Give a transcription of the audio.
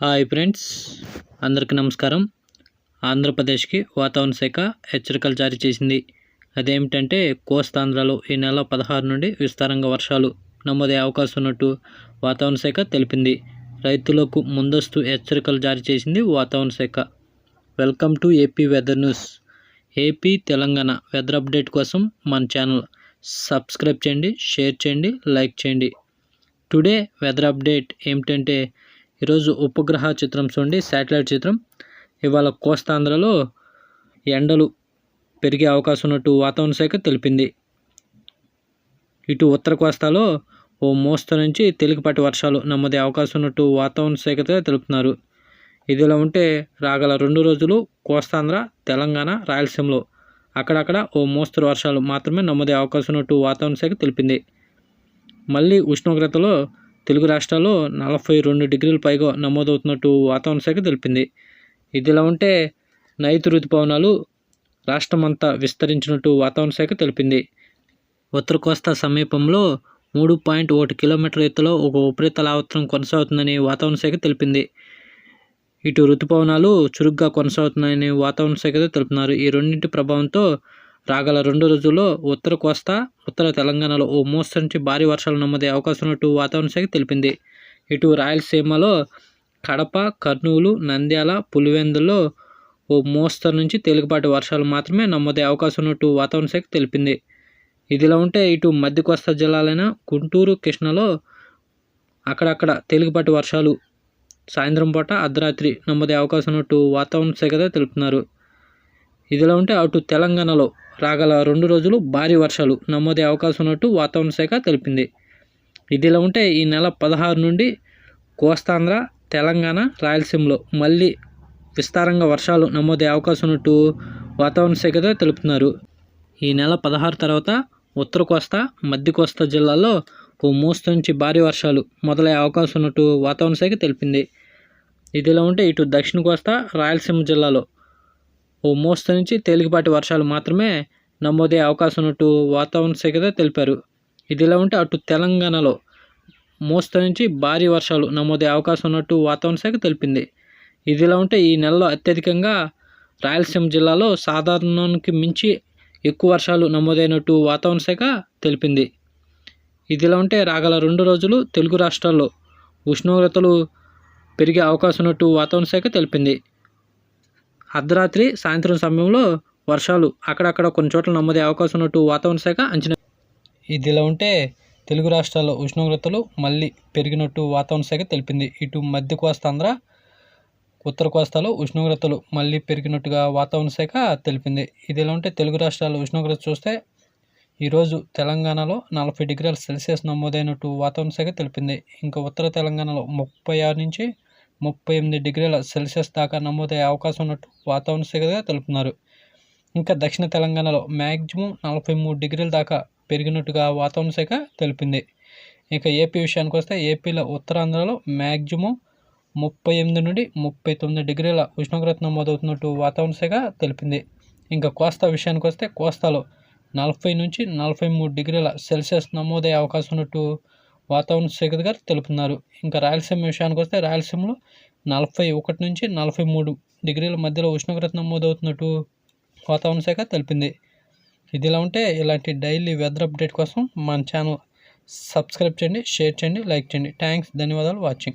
Hi friends అందరికీ నమస్కారం. ఆంధ్రప్రదేశ్కి వాతావరణ శాఖ హెచ్చరికలు జారీ చేసింది. అదేమిటంటే కోస్తాంధ్రలో ఈ నెల పదహారు నుండి విస్తారంగా వర్షాలు నమోదయ్యే అవకాశం ఉన్నట్టు వాతావరణ శాఖ తెలిపింది. రైతులకు ముందస్తు హెచ్చరికలు జారీ చేసింది వాతావరణ శాఖ. Welcome to AP weather news. AP Telangana weather update కోసం మన ఛానల్ సబ్స్క్రైబ్ చేయండి షేర్ చేయండి లైక్ చేయండి. టుడే వెదర్ అప్డేట్ ఏమిటంటే ఈరోజు ఉపగ్రహ చిత్రం చూడండి శాటిలైట్ చిత్రం. ఇవాళ కోస్తాంధ్రలో ఎండలు పెరిగే అవకాశం ఉన్నట్టు వాతావరణ శాఖ తెలిపింది. ఇటు ఉత్తర కోస్తాలో ఓ మోస్తరు నుంచి తేలికపాటి వర్షాలు నమ్మదే అవకాశం ఉన్నట్టు వాతావరణ శాఖ తెలుపుతున్నారు. ఇదిలా ఉంటే రాగల రెండు రోజులు కోస్తాంధ్ర తెలంగాణ రాయలసీమలో అక్కడక్కడ ఓ మోస్తరు వర్షాలు మాత్రమే నమ్మదే అవకాశం ఉన్నట్టు వాతావరణ శాఖ తెలిపింది. మళ్ళీ ఉష్ణోగ్రతలో తెలుగు రాష్ట్రాల్లో నలభై రెండు డిగ్రీల పైగా నమోదవుతున్నట్టు వాతావరణ శాఖ తెలిపింది. ఇదిలా ఉంటే నైతు ఋతుపవనాలు రాష్ట్రమంతా విస్తరించినట్టు వాతావరణ శాఖ తెలిపింది. ఉత్తర కోస్తా సమీపంలో మూడు పాయింట్ ఒకటి కిలోమీటర్ ఎత్తులో ఒక ఉపరితల ఆవర్తనం కొనసాగుతుందని వాతావరణ శాఖ తెలిపింది. ఇటు ఋతుపవనాలు చురుగ్గా కొనసాగుతున్నాయని వాతావరణ శాఖ తెలుపుతున్నారు ఈ రెండింటి ప్రభావంతో రాగల రెండు రోజుల్లో ఉత్తర కోస్తా ఉత్తర తెలంగాణలో ఓ మోస్తరు నుంచి భారీ వర్షాలు నమ్మదే అవకాశం ఉన్నట్టు వాతావరణ శాఖ తెలిపింది. ఇటు రాయలసీమలో కడప కర్నూలు నంద్యాల పులివెందుల్లో ఓ మోస్తరు నుంచి తేలికపాటి వర్షాలు మాత్రమే నమోదే అవకాశం ఉన్నట్టు వాతావరణ శాఖ తెలిపింది. ఇదిలా ఉంటే ఇటు మధ్య కోస్తా జిల్లాలైన గుంటూరు కృష్ణలో అక్కడక్కడ తేలికపాటి వర్షాలు సాయంత్రం పూట అర్ధరాత్రి నమోదే అవకాశం ఉన్నట్టు వాతావరణ శాఖ తెలుపుతున్నారు. ఇదిలా ఉంటే అటు తెలంగాణలో రాగల రెండు రోజులు భారీ వర్షాలు నమోదే అవకాశం ఉన్నట్టు వాతావరణ శాఖ తెలిపింది. ఇదిలా ఉంటే ఈ నెల పదహారు నుండి కోస్తాంధ్ర తెలంగాణ రాయలసీమలో మళ్ళీ విస్తారంగా వర్షాలు నమోదే అవకాశం ఉన్నట్టు వాతావరణ శాఖతో తెలుపుతున్నారు. ఈ నెల పదహారు తర్వాత ఉత్తర కోస్తా మధ్య కోస్తా జిల్లాల్లో ఓ మోస్తు నుంచి భారీ వర్షాలు మొదలయ్యే అవకాశం ఉన్నట్టు వాతావరణ శాఖ తెలిపింది. ఇదిలా ఉంటే ఇటు దక్షిణ కోస్తా రాయలసీమ జిల్లాలో ఓ మోస్తు నుంచి తేలికపాటి వర్షాలు మాత్రమే నమోదయ్యే అవకాశం ఉన్నట్టు వాతావరణ శాఖ తెలిపారు. ఇదిలా ఉంటే అటు తెలంగాణలో మోస్తరు నుంచి భారీ వర్షాలు నమోదయ్యే అవకాశం ఉన్నట్టు వాతావరణ శాఖ తెలిపింది. ఇదిలా ఉంటే ఈ నెలలో అత్యధికంగా రాయలసీమ జిల్లాలో సాధారణానికి మించి ఎక్కువ వర్షాలు నమోదైనట్టు వాతావరణ శాఖ తెలిపింది. ఇదిలా ఉంటే రాగల రెండు రోజులు తెలుగు రాష్ట్రాల్లో ఉష్ణోగ్రతలు పెరిగే అవకాశం ఉన్నట్టు వాతావరణ శాఖ తెలిపింది. అర్ధరాత్రి సాయంత్రం సమయంలో వర్షాలు అక్కడక్కడ కొన్ని చోట్ల నమోదే అవకాశం ఉన్నట్టు వాతావరణ శాఖ అంచనా ఇదిలా ఉంటే తెలుగు రాష్ట్రాల్లో ఉష్ణోగ్రతలు మళ్ళీ పెరిగినట్టు వాతావరణ శాఖ తెలిపింది. ఇటు మధ్య కోస్తాంధ్ర ఉత్తర కోస్తాలో ఉష్ణోగ్రతలు మళ్ళీ పెరిగినట్టుగా వాతావరణ శాఖ తెలిపింది. ఇదిలా ఉంటే తెలుగు రాష్ట్రాల్లో ఉష్ణోగ్రత చూస్తే ఈరోజు తెలంగాణలో నలభై డిగ్రీల సెల్సియస్ నమోదైనట్టు వాతావరణ శాఖ తెలిపింది. ఇంకా ఉత్తర తెలంగాణలో ముప్పై ఆరు నుంచి ముప్పై ఎనిమిది డిగ్రీల సెల్సియస్ దాకా నమోదయ్యే అవకాశం ఉన్నట్టు వాతావరణ శాఖగా తెలుపుతున్నారు. ఇంకా దక్షిణ తెలంగాణలో మ్యాక్సిమం నలభై మూడు డిగ్రీల దాకా పెరిగినట్టుగా వాతావరణ శాఖ తెలిపింది. ఇక ఏపీ విషయానికి వస్తే ఏపీలో ఉత్తరాంధ్రలో మ్యాక్సిమం ముప్పై ఎనిమిది నుండి ముప్పై తొమ్మిది డిగ్రీల ఉష్ణోగ్రత నమోదవుతున్నట్టు వాతావరణ శాఖ తెలిపింది. ఇంకా కోస్తా విషయానికి వస్తే కోస్తాలో నలభై నుంచి నలభై మూడు డిగ్రీల సెల్సియస్ నమోదయ్యే అవకాశం ఉన్నట్టు వాతావరణ శాఖ గారు తెలుపుతున్నారు. ఇంకా రాయలసీమ విషయానికి వస్తే రాయలసీమలో నలభై ఒకటి నుంచి నలభై మూడు డిగ్రీల మధ్యలో ఉష్ణోగ్రత నమోదవుతున్నట్టు వాతావరణ శాఖ తెలిపింది. ఇదిలా ఉంటే ఇలాంటి డైలీ వెదర్ అప్డేట్ కోసం మన ఛానల్ సబ్స్క్రైబ్ చేయండి షేర్ చేయండి లైక్ చేయండి. థ్యాంక్స్ ధన్యవాదాలు వాచింగ్.